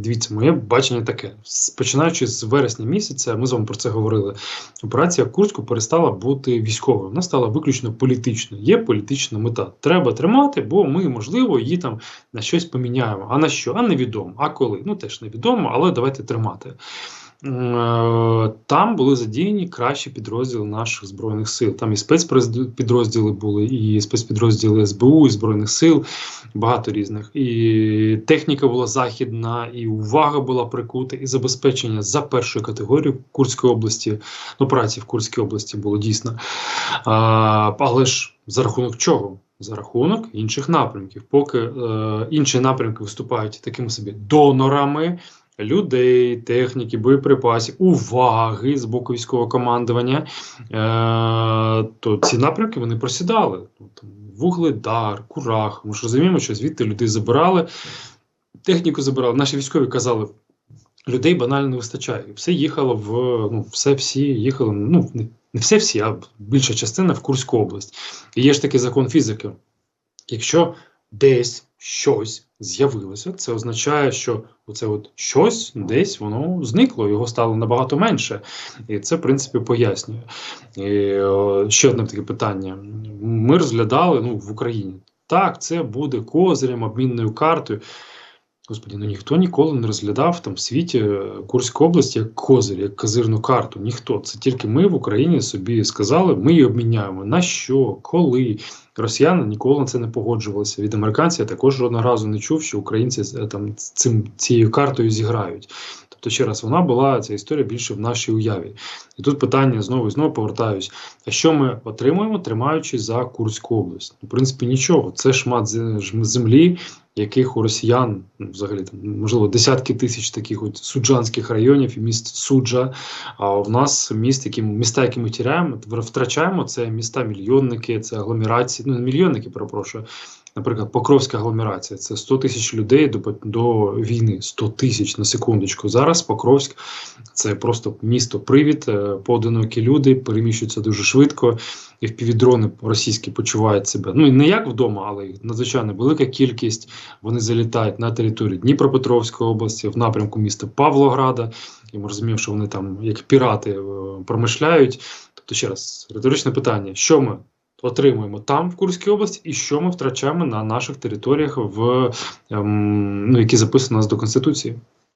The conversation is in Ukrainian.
Дивіться, моє бачення таке. Починаючи з вересня місяця, ми з вами про це говорили. Операція Курську перестала бути військовою, вона стала виключно політичною. Є політична мета. Треба тримати, бо ми, можливо, її там на щось поміняємо. А на що? А невідомо. А коли? Ну теж невідомо, але давайте тримати. Е, там були задіяні кращі підрозділи наших збройних сил. Там і спецпідрозділи були, і спецпідрозділи СБУ, і збройних сил, багато різних. І техніка була західна, і увага була прикута, і забезпечення за першою категорією Курської області. Ну, праці в Курській області було дійсно. А, Але ж за рахунок чого? За рахунок інших напрямків, поки е, інші напрямки виступають такими собі донорами людей, техніки, боєприпасів, уваги з боку військового командування, е, то ці напрямки вони просідали. Ну, Вугледар, Курах. Ми ж розуміємо, що звідти людей забирали, техніку забирали. Наші військові казали. Людей банально не вистачає. Все їхало в ну, все всі їхали. Ну не все всі, а більша частина в Курську область. І є ж такий закон фізики. Якщо десь щось з'явилося, це означає, що оце от щось десь воно зникло, його стало набагато менше. І це, в принципі, пояснює. І, Ще одне таке питання. Ми розглядали ну, в Україні. Так, це буде козирем, обмінною картою. Господи, ну ніхто ніколи не розглядав там в світі е, Курську область як козир, як козирну карту. Ніхто. Це тільки ми в Україні собі сказали, ми її обміняємо. На що, коли? Росіяни ніколи на це не погоджувалися. Від американців я також жодного разу не чув, що українці е, там цим цією картою зіграють. Тобто, ще раз, вона була ця історія більше в нашій уяві. І тут питання знову і знову повертаюсь: а що ми отримуємо, тримаючи за Курську область? Ну, в принципі, нічого. Це шмат землі, яких у росіян ну, взагалі там можливо десятки тисяч таких от суджанських районів і міст суджа. А в нас міст, які міста, які ми тіряємо, втрачаємо це міста мільйонники, це агломерації, ну не мільйонники, перепрошую. Наприклад, Покровська агломерація це 100 тисяч людей до до війни. 100 тисяч на секундочку. Зараз Покровськ це просто місто привід, е, поодинокі люди переміщуються дуже швидко, і впівдрони російські почувають себе. Ну і не як вдома, але надзвичайно велика кількість. Вони залітають на територію Дніпропетровської області, в напрямку міста Павлограда. І ми розуміємо, що вони там як пірати е, промишляють. Тобто, ще раз риторичне питання: що ми? Отримуємо там в Курській області, і що ми втрачаємо на наших територіях, в ем, ну які записані у нас до конституції.